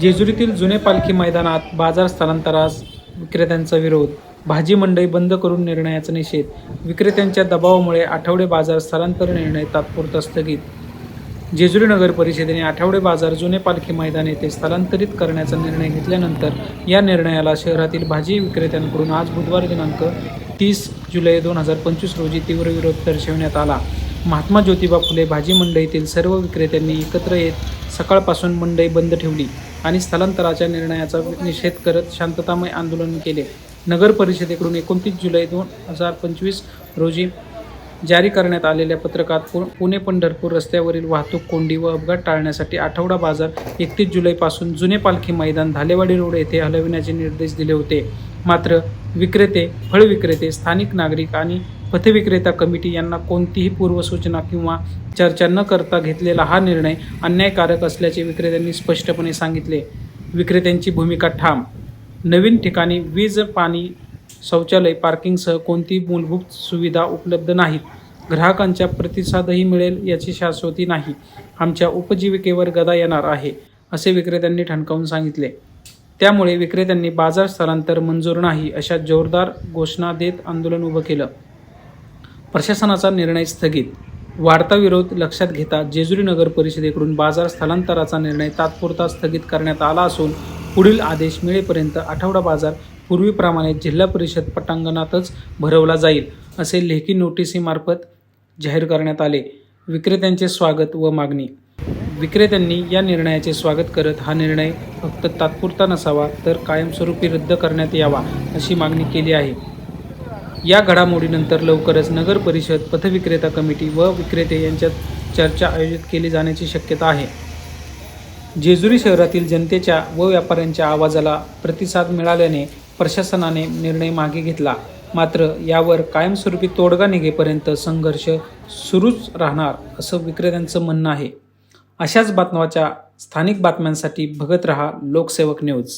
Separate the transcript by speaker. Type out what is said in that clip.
Speaker 1: जेजुरीतील जुने पालखी मैदानात बाजार स्थलांतरास विक्रेत्यांचा विरोध. भाजी मंडई बंद करून निर्णयाचा निषेध. विक्रेत्यांच्या दबावामुळे आठवडे बाजार स्थलांतर निर्णय तात्पुरता स्थगित. जेजुरी नगर परिषदेने आठवडे बाजार जुने पालखी मैदान येथे स्थलांतरित करण्याचा निर्णय घेतल्यानंतर या निर्णयाला शहरातील भाजी विक्रेत्यांकडून आज बुधवार दिनांक तीस जुलै दोन हजार पंचवीस रोजी तीव्र विरोध दर्शवण्यात आला. महात्मा ज्योतिबा फुले भाजी मंडईतील सर्व विक्रेत्यांनी एकत्र येत सकाळपासून मंडई बंद ठेवली. आणि स्थलांतराच्या निर्णयाचा निषेध करत शांततामय आंदोलन केले. नगर परिषदेकडून एकोणतीस जुलै दोन हजार पंचवीस रोजी जारी करण्यात आलेल्या पत्रकात पु पुणे पंढरपूर रस्त्यावरील वाहतूक कोंडी व अपघात टाळण्यासाठी आठवडा बाजार एकतीस जुलैपासून जुने पालखी मैदान धालेवाडी रोड येथे हलविण्याचे निर्देश दिले होते. मात्र विक्रेते फळ विक्रेते स्थानिक नागरिक आणि पथविक्रेता कमिटी यांना कोणतीही पूर्वसूचना किंवा चर्चा न करता घेतलेला हा निर्णय अन्यायकारक असल्याचे विक्रेत्यांनी स्पष्टपणे सांगितले. विक्रेत्यांची भूमिका ठाम. नवीन ठिकाणी वीज पाणी शौचालय पार्किंगसह कोणती मूलभूत सुविधा उपलब्ध नाहीत. ग्राहकांच्या प्रतिसादही मिळेल याची शाश्वती नाही. आमच्या उपजीविकेवर गदा येणार आहे असे विक्रेत्यांनी ठणकावून सांगितले. त्यामुळे विक्रेत्यांनी बाजार स्थलांतर मंजूर नाही अशा जोरदार घोषणा देत आंदोलन उभं केलं. प्रशासनाचा निर्णय स्थगित. वाढता विरोध लक्षात घेता जेजुरी नगर परिषदेकडून बाजार स्थलांतराचा निर्णय तात्पुरता स्थगित करण्यात आला असून पुढील आदेश मिळेपर्यंत आठवडा बाजार पूर्वीप्रमाणे जिल्हा परिषद पटांगणातच भरवला जाईल असे लेखी नोटिसीमार्फत जाहीर करण्यात आले. विक्रेत्यांचे स्वागत व मागणी. विक्रेत्यांनी या निर्णयाचे स्वागत करत हा निर्णय फक्त तात्पुरता नसावा तर कायमस्वरूपी रद्द करण्यात यावा अशी मागणी केली आहे. या घडामोडीनंतर लवकरच नगर परिषद पथविक्रेता कमिटी व विक्रेते यांच्यात चर्चा आयोजित केली जाण्याची शक्यता आहे. जेजुरी शहरातील जनतेच्या व व्यापाऱ्यांच्या आवाजाला प्रतिसाद मिळाल्याने प्रशासनाने निर्णय मागे घेतला. मात्र यावर कायमस्वरूपी तोडगा निघेपर्यंत संघर्ष सुरूच राहणार असं विक्रेत्यांचं म्हणणं आहे. अशाच बातम्याच्या स्थानिक बातम्यांसाठी बघत रहा लोकसेवक न्यूज.